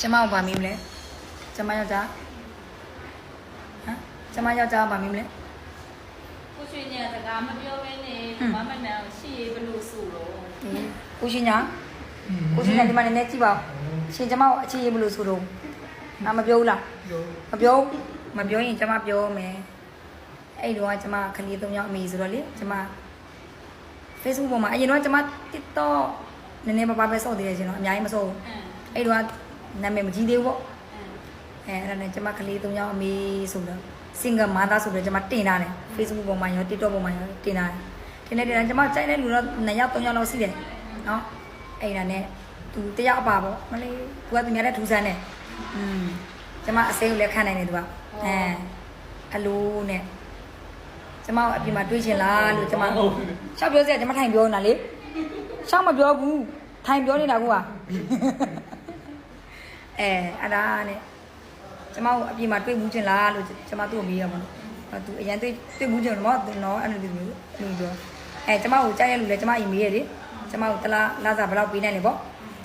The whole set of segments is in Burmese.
ကျမကိုဗာမီးမလဲကျမယောက်ျားဟမ်ကျမယောက်ျားဗာမီးမလဲကိုရွှေညံစကားမပြောဘဲနဲ့ဟွန်းမမနန်ရှေ့ဘလို့ဆိုတော့ဒီကိုရှင်ညာကိုရှင်ညာဒီမှာနည်းနည်းကြည့်ပါဦးရှင်ကျမကိုအခြေရေးဘယ်လို့ဆိုတော့ငါမပြောဘူးလားမပြောဘူးမပြောရင်ကျမပြောမယ်အဲ့တော့ကျမခလေး၃ယောက်အမေဆိုတော့လေကျမ Facebook ပေါ်မှာအရင်တော့ကျမ TikTok နည်းနည်းပါးပါးပဲစော့သေးတယ်ရှင်တော့အများကြီးမစော့ဘူးအင်းအဲ့တော့ နာမည်မကြီးသေးဘူးပေါ့အင်းအဲအဲ့ဒါနဲ့ကျမကလေး၃ယောက်အမေဆိုတော့ single mother ဆိုတော့ကျမတင်ထားတယ် Facebook ပေါ်မှာရော TikTok ပေါ်မှာရောတင်ထားတယ်တင်နေတယ်ကျမကြိုက်တဲ့လူတော့၂ယောက်၃ယောက်လောက်ရှိတယ်နော်အဲ့ဒါနဲ့သူတယောက်အပါပေါ့မလေးသူကသူများတဲ့ထူးဆန်းတယ်อืมကျမအစိမ်းကိုလည်းခံနိုင်တယ်သူကအဲအလိုနဲ့ကျမကိုအပြင်မှာတွေးချင်လားလို့ကျမရှောက်ပြောစရာကျမထိုင်ပြောနေတာလေရှောက်မပြောဘူးထိုင်ပြောနေတာကူက အဲအဲ့ဒါနဲ့ကျမကိုအပြင်မှာတွေ့ဘူးချင်လားလို့ကျမသူ့ကိုမေးရမှာနော်သူအရင်တွေ့တွေ့ဘူးချင်တယ်မောနော်အဲ့လိုမျိုးလို့ပြောအဲကျမကိုကြားရလို့လဲကျမအိမ်မေးရတယ်ကျမကိုတလားလာစားဘယ်လောက်ပေးနိုင်လဲပေါ့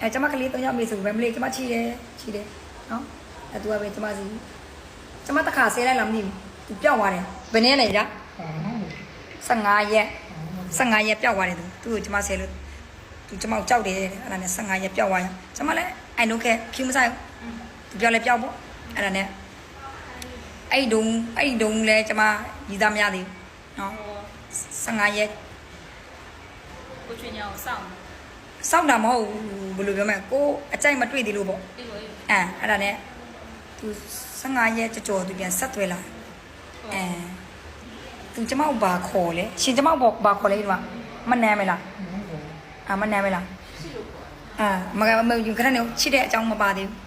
အဲကျမကလေး၃ယောက်မေးဆိုပဲမလေးကျမချီတယ်ချီတယ်နော်အဲသူကပဲကျမစီကျမတစ်ခါဆဲလိုက်လားမသိဘူးသူပြောက်သွားတယ်ဘယ်နည်းလဲကြာ15ရက်15ရက်ပြောက်သွားတယ်သူသူ့ကိုကျမဆဲလို့ သူကျမကိုကြောက်တယ်တဲ့အဲ့ဒါနဲ့15ရက်ပြောက်သွားရကျမလည်းအိုင်တော့ခဲဖြူမဆိုင်ဘူးသူပြောလဲပြောက်ပေါ့အဲ့ဒါနဲ့အဲ့ဒီဒုံအဲ့ဒီဒုံလဲကျမညီသားမရသေးဘူးနော်ဟော15ရက်ကိုရွှေညံကိုစောင့်စောင့်တာမဟုတ်ဘူးဘယ်လိုပြောမလဲကိုအကြိုက်မတွေ့သေးလို့ပေါ့ပြီးလို့အဲအဲ့ဒါနဲ့သူ15ရက်ကြော်ကြော်သူပြန်ဆက်သွဲလာအဲသူကျမကိုဘာခေါ်လဲရှင်ကျမကိုဘာခေါ်လဲဒီမှာမနမ်းမလား အာမနမ်းမလားအာမကမယူခဏနေချစ်တဲ့အကြောင်းမပါသေးဘူး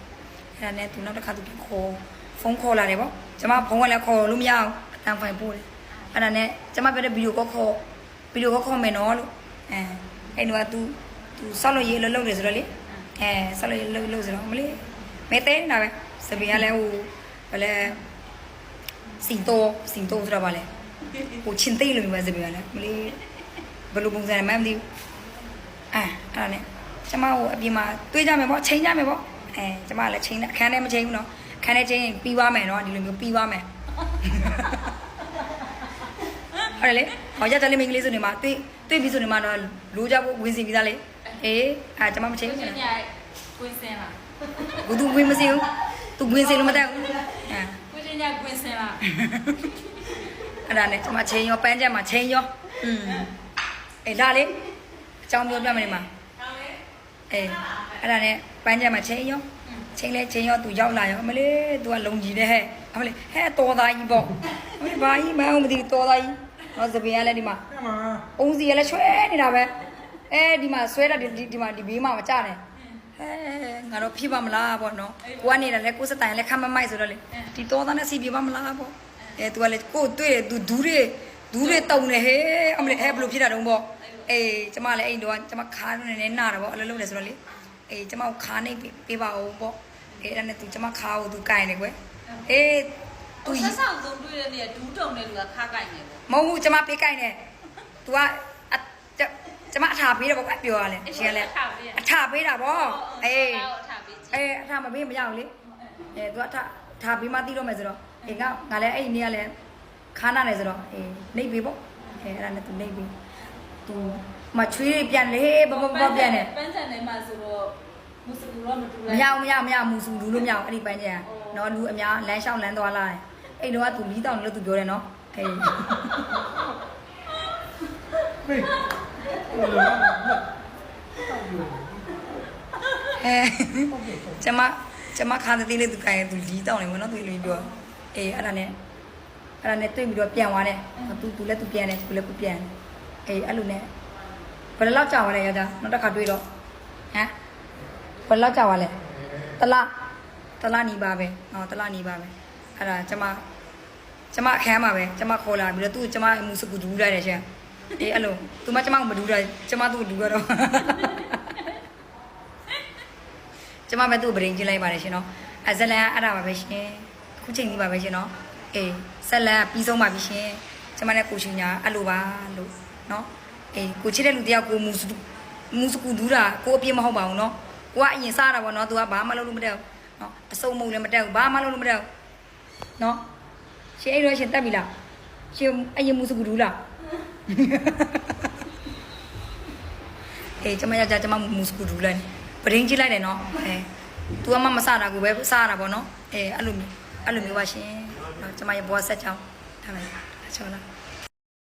အဲ့ဒါနဲ့သူနောက်တစ်ခါသူပြန်ခေါ်ဖုန်းခေါ်လာတယ်ပေါ့ကျမဖုန်းကလည်းခေါ်လို့မရအောင်အတန်ဖိုင်ပို့တယ်အဲ့ဒါနဲ့ကျမပြောတဲ့ဗီဒီယိုကောခေါ်ဗီဒီယိုကောခေါ်မယ်နော်လို့အဲအဲ့တော့သူသူဆောက်လို့ရေးလို့လုပ်တယ်ဆိုတော့လေအဲဆောက်လို့ရေးလုပ်လို့ဆိုတော့မလေးမဲတဲနေတာပဲစပင်ကလည်းဟိုဘယ်လဲစီတိုစီတိုဆိုတာပါလေဟိုချင်းသိလို့မျိုးပဲစပင်ကလည်းမလေးဘယ်လိုပုံစံလဲမသိဘူး အဲအဲ့ဒါနဲ့ကျမကိုအပြင်မှာတွေးကြမယ်ပေါ့ချိန်ကြမယ်ပေါ့အဲကျမလည်းချိန်တယ်အခန်းထဲမချိန်ဘူးနော်အခန်းထဲချိန်ရင်ပြီးသွားမယ်နော်ဒီလိုမျိုးပြီးသွားမယ်ဟုတ်တယ်လေဟောကြတယ်လေမင်္ဂလေးဆိုနေမှာတွေးတွေးပြီးဆိုနေမှာတော့လိုကြဖို့ဝင်စီပြီးသားလေအေးအဲကျမမချိန်ကိုဘူးရွှေညံကွင်းစင်လားဘူးသူဝင်မစီဘူးသူဝင်စီလို့မတတ်ဘူးအဲကိုရွှေညံကွင်းစင်လားအဲ့ဒါနဲ့ကျမချိန်ရောပန်းချက်မှာချိန်ရောอืมအေးလာလေ အကြောင်းပြောပြမယ်ဒီမှာအေးအဲ့ဒါနဲ့ပန်းချက်မှာချိန်ရောချိန်လဲချိန်ရောသူရောက်လာရောအမလေးသူကလုံကြီးတယ်ဟဲ့အမလေးဟဲ့တော်သားကြီးပေါ့အမလေးဘာကြီးမအောင်မသိဘူးတော်သားကြီးတော့သပင်ကလည်းဒီမှာအုံးစီကလည်းချွဲနေတာပဲအဲဒီမှာဆွဲတာဒီဒီဒီမှာဒီဘေးမှာမကြနဲ့ဟဲ့ငါတော့ဖြစ်ပါမလားပေါ့နော်ကိုကနေတယ်လေကိုစတိုင်လည်းခမ်းမမိုက်ဆိုတော့လေဒီတော်သားနဲ့စီပြပါမလားပေါ့အဲသူကလည်းကိုတွေ့တယ်သူဒူးတွေဒူးတွေတုံနေဟဲ့အမလေးဟဲ့ဘယ်လိုဖြစ်တာတုံးပေါ့ အေးကျမလည်းအိမ်တော့ကျမခါနေနေနာတာပေါ့အလုပ်လုပ်နေဆိုတော့လေအေးကျမကိုခါနေပေးပါဦးပေါ့အေးအဲ့ဒါနဲ့သူကျမခါကိုသူကင်တယ်ကွယ်အေးသူကိုဆက်ဆောင်ဆုံးတွေ့တဲ့နေရာဒူးတုံတဲ့လူကခါကိုက်နေပေါ့မဟုတ်ဘူးကျမပေးကင်တယ်သူကအကျကျမအထာပေးတယ်ပေါ့ကွပြောရလဲရှင်ကလည်းအထာပေးတာပေါ့အေးထားပြီးအေးအထာမပေးမရဘူးလေအေးသူကအထာအထာပေးမှသိတော့မယ်ဆိုတော့အေးငါငါလည်းအဲ့ဒီနေ့ကလည်းခါနာနေဆိုတော့အေးနှိပ်ပေးပေါ့အေးအဲ့ဒါနဲ့သူနှိပ်ပေး သူမချွေးပြန်လေဘဘဘပြန်တယ်ပန်းချန်ထဲမှာဆိုတော့မူစကူတော့မတူမရအောင်မရအောင်မရအောင်မူစုလူလို့မရအောင်အဲ့ဒီပန်းချင်နော်လူအများလမ်းလျှောက်လမ်းသွားလာတယ်အဲ့တော့ကသူလီးတောင်လို့သူပြောတယ်နော်အေးအဲကျမကျမခါတဲ့လေးသူကရင်သူလီးတောင်နေမနော်သူလိုပြောအေးအဲ့ဒါနဲ့အဲ့ဒါနဲ့တွေ့ပြီးတော့ပြန်သွားတယ်သူသူလည်းသူပြန်တယ်သူလည်းသူပြန်တယ် အေးအဲ့လိုနဲ့ဘယ်လောက်ကြာသွားလဲယောက်ျားနောက်တစ်ခါတွေ့တော့ဟမ်ဘယ်လောက်ကြာသွားလဲတလားတလားနီးပါပဲဟောတလားနီးပါပဲအဲ့ဒါကျမကျမအခန်းမှာပဲကျမခေါ်လာပြီးတော့သူကျမအမှုစကူဒူးလိုက်တယ်ရှင်အေးအဲ့လိုသူမကျမကိုမဒူးတာကျမသူ့ကိုဒူးရတော့ကျမပဲသူ့ကိုဗရင်ကျင်းလိုက်ပါတယ်ရှင်နော်အဲဇလန်အဲ့ဒါပါပဲရှင်အခုချိန်ကြီးပါပဲရှင်နော်အေးဇလန်ပြီးဆုံးပါပြီရှင်ကျမနဲ့ကိုရှင်ညာအဲ့လိုပါလို့ နော်အေးကိုချစ်တဲ့လူတယောက်ကိုမူစမူစကူဒူးတာကိုအပြစ်မဟုတ်ပါဘူးနော်ကိုကအရင်စားတာပေါ့နော်သူကဘာမှလုပ်လို့မတတ်ဘူးနော်အစုံမုံလည်းမတက်ဘူးဘာမှလုပ်လို့မတက်ဘူးနော်ရှင်အဲ့တော့ရှင်တက်ပြီလားရှင်အရင်မူစကူဒူးလားအေးကျမယောက်ျားကျမမူစကူဒူးလဲပရင်းကြည့်လိုက်တယ်နော်အဲ तू အမမစတာကိုပဲစတာပေါ့နော်အဲအဲ့လိုမျိုးအဲ့လိုမျိုးပါရှင်နော်ကျမရဲ့ဘွားဆက်ချောင်းဒါပဲချောလား